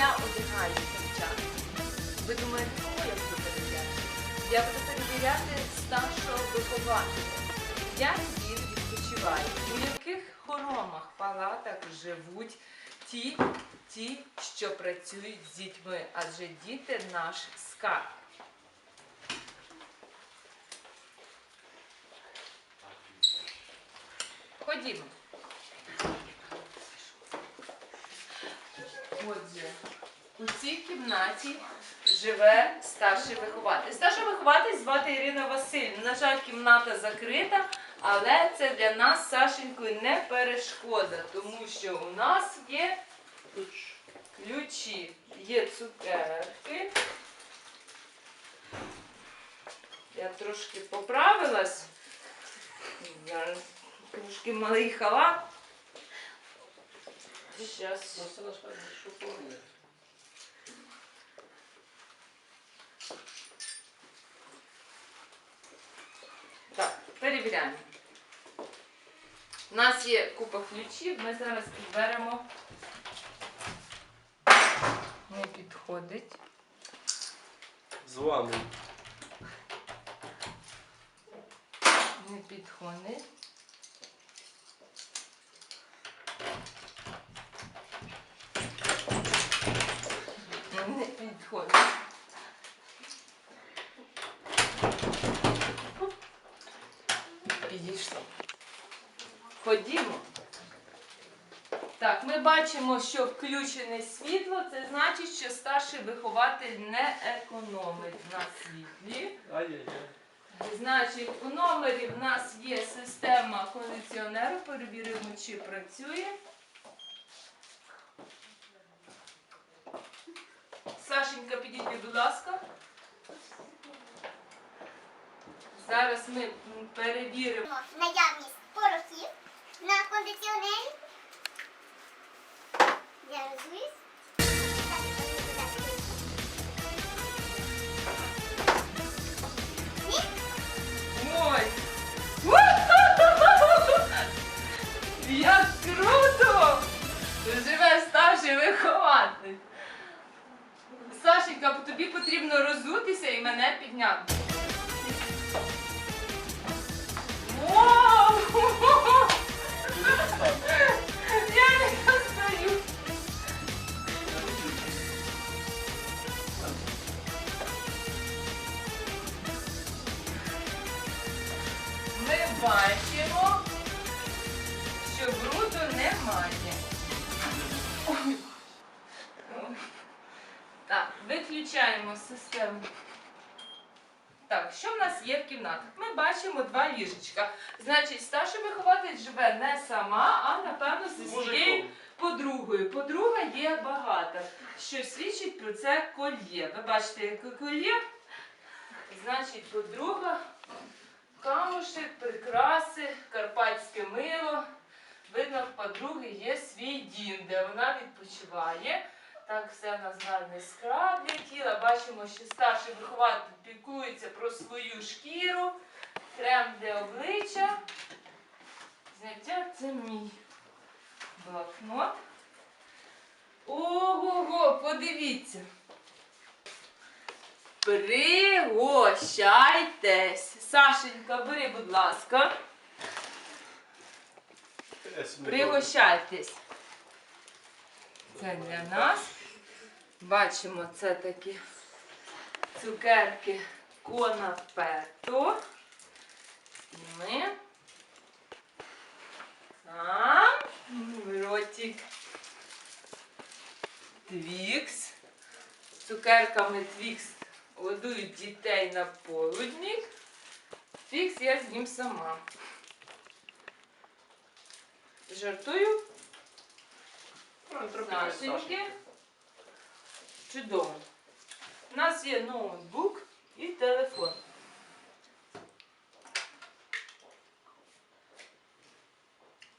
я одягаю дівчат, ви думаєте, кого я буду перевіряти? Я буду перевіряти старшого вихователя. Як він відпочиває, у яких хоромах, палатах живуть ті, ті, що працюють з дітьми, адже діти наш скарб. Ходімо. Отже, у цій кімнаті живе старший вихователь. Старший вихователь звати Ірина Васильівна. На жаль, кімната закрита, але це для нас Сашенькою не перешкода, тому що у нас є ключі, є цукерки. Я трошки поправилась. Зараз трошки малий халат. Зараз. Так, перевіряємо. У нас є купа ключів, ми зараз підберемо. Не підходить. З вами. Не підходить. Не підходить. Підійшло. Ходімо. Так, ми бачимо, що включене світло, це значить, що старший вихователь не економить на світлі. Значить, у номері в нас є система кондиціонеру. Перевіримо, чи працює. Сашенька, підійди, будь ласка. Зараз ми перевіримо. наявність порохів на кондиціонері. Я розумію. Бачимо, що бруду немає. Ой. Так, виключаємо систему. Так, що в нас є в кімнатах? Ми бачимо два ліжечка. Значить, старший вихователь живе не сама, а напевно зі своєю подругою. Подруга є багата, що свідчить про це кольє. Ви бачите, яке кольє? Значить, подруга, камушек, прикраси, карпатське мило. Видно, в подруги є свій дім, де вона відпочиває. Так все в нас гарний скраб для тіла. Бачимо, що старший вихователь піклується про свою шкіру, крем для обличчя. Зняття це мій блокнот. Ого-го, подивіться. Пригощайтесь. Сашенька, бери, будь ласка. Пригощайтесь. Це для нас. Бачимо, це такі цукерки конапето. І ми там ротик твікс. Цукерками твікс годують дітей на полудник. Твікс я з'їм сама. Жартую. Сашеньки. Чудово. У нас є ноутбук і телефон.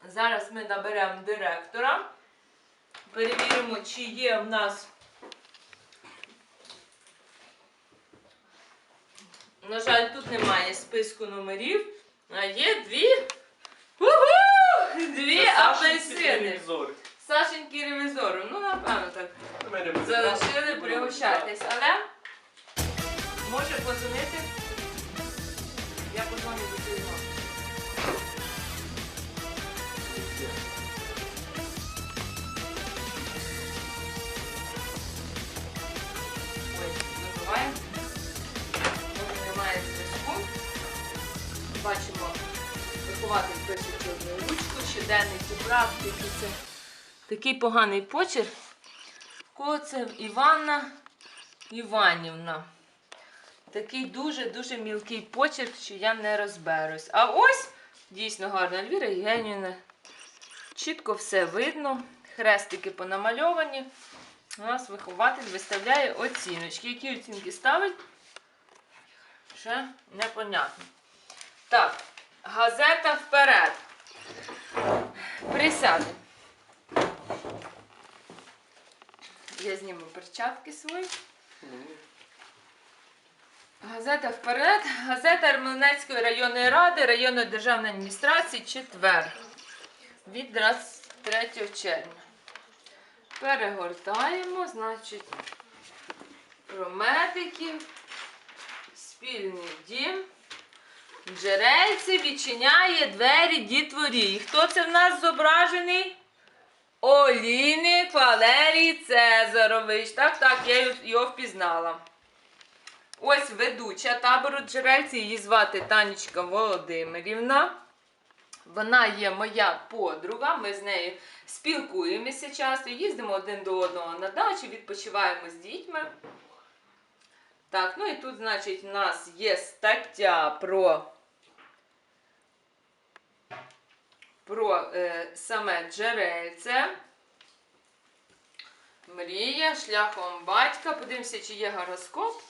Зараз ми наберемо директора. Перевіримо, чи є в нас. На жаль, тут немає списку номерів, а є дві. Уху! Дві апельсини. Сашеньки ревізору. Ну, напевно так. залишили пригощатись. Але може подзвонити. Я позвоню до цієї вихователь пише чорною ручкою, щоденник і практики. Це такий поганий почерк. Коцев Іванна Іванівна. Такий дуже-дуже мілкий почерк, що я не розберусь. А ось дійсно гарна Ельвіра Євгенівна. Чітко все видно. Хрестики понамальовані. У нас вихователь виставляє оціночки. Які оцінки ставить? Ще непонятно. Так, газета вперед. Присядемо. Я зніму перчатки свої. Газета вперед. Газета Армянецької районної ради, районної державної адміністрації, четвер. Від 23 червня. Перегортаємо, значить, про медиків, спільний дім. Джерельце відчиняє двері дітворі. І хто це в нас зображений? Олійник Валерій Цезарович. Так, так, я його впізнала. Ось ведуча табору джерельці, її звати Танечка Володимирівна. Вона є моя подруга, ми з нею спілкуємося часто, їздимо один до одного на дачу, відпочиваємо з дітьми. Так, ну і тут, значить, у нас є стаття про, про е, саме джерельце. Мрія шляхом батька. Подивимося, чи є гороскоп.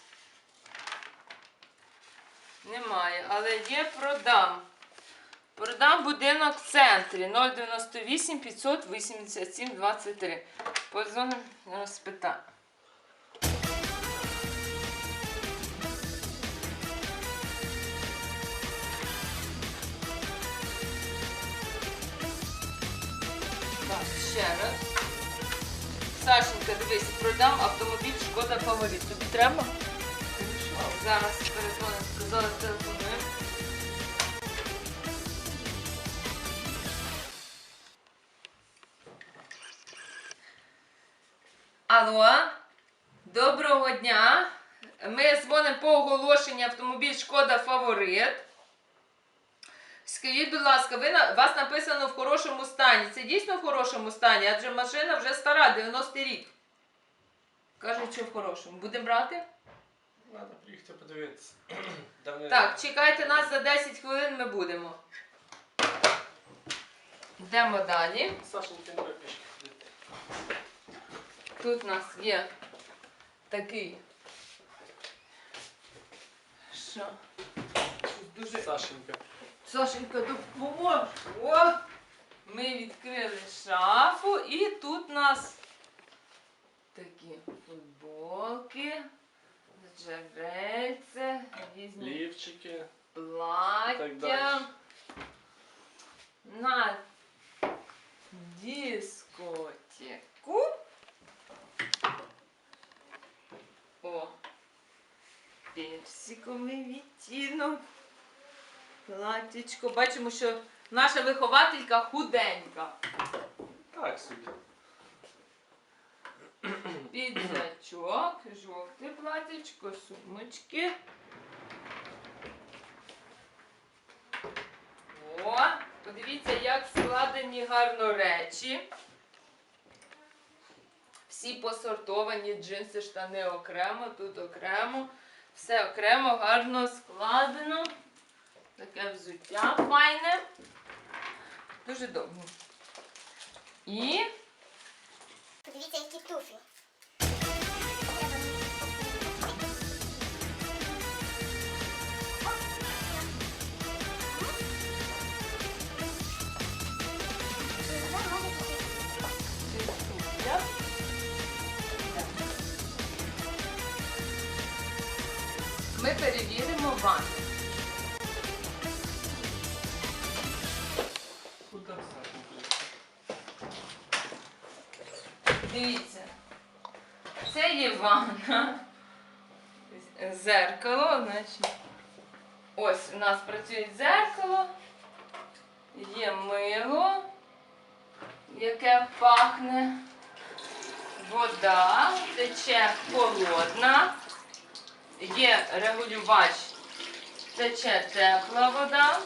Немає, але є продам. Продам будинок в центрі 098 587 23. Позвонимо, зараз ще раз. Сашенька, дивись, продам автомобіль Шкода Фаворит. Тобі треба? Зараз перезвонимо, зараз телефонуємо. Алло, доброго дня. Ми дзвонимо по оголошенню автомобіль Шкода Фаворит. Скажіть, будь ласка, ви на вас написано в хорошому стані. Це дійсно в хорошому стані, адже машина вже стара, 90-й рік. Кажуть, що в хорошому. Будемо брати? Треба приїхати подивитися. Там Так, чекайте нас за 10 хвилин, ми будемо. Йдемо далі. Сашенька не. Тут у нас є такий. Що? Дуже Сашенька. Сашенька, допоможе. О! Ми відкрили шафу і тут у нас такі футболки, джерельце, різні Лівчики. плаття. На дискотеку. О, персиковий відтінок. Платічко. Бачимо, що наша вихователька худенька. Так собі. Піджачок, жовте платічко, сумочки. О, подивіться, як складені гарно речі. Всі посортовані джинси, штани окремо, тут окремо. Все окремо, гарно складено. Таке взуття файне. Дуже довго. І Подивіться, які туфлі. Ми перевіримо ванну. Дивіться. Це є ванна. Зеркало, значить. Ось у нас працює дзеркало. Є мило, яке пахне. Вода тече холодна. Є регулювач, тече тепла вода.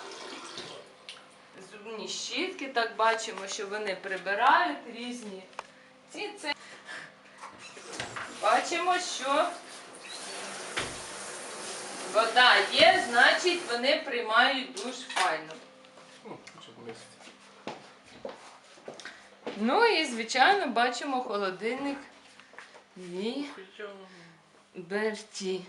Зубні щітки, так бачимо, що вони прибирають різні. Це. Бачимо, що вода є, значить вони приймають душ файно. Ну, і, звичайно, бачимо холодильник і Берті.